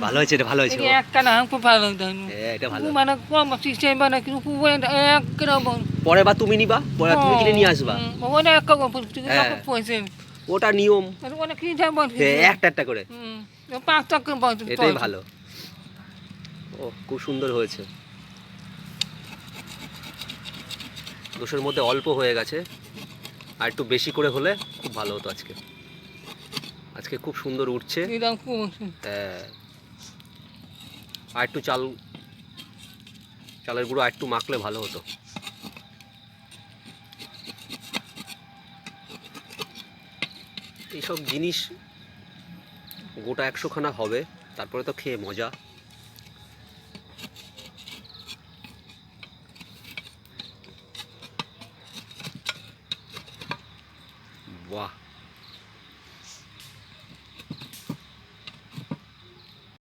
ভালো হয়েছে এটা ভালো হয়েছে একটা না খুব ভালো এটা ভালো। মানে কম সিস্টেম মানে কিন্তু খুব পরে বা তুমি নিবা পরে তুমি কিনে নিয়ে আসবা। ওটা হ্যাঁ। পয়সা। ওটা নিয়ম। একটা একটা করে। পাঁচ এটাই ভালো। ও খুব সুন্দর হয়েছে। দোষের মধ্যে অল্প হয়ে গেছে। আর একটু বেশি করে হলে খুব ভালো হতো আজকে। আজকে খুব সুন্দর উঠছে। হ্যাঁ। আর একটু চাল, চালের গুঁড়ো আর একটু মাখলে ভালো হতো। এইসব জিনিস গোটা একশোখানা হবে, তারপরে তো খেয়ে মজা। বাহ!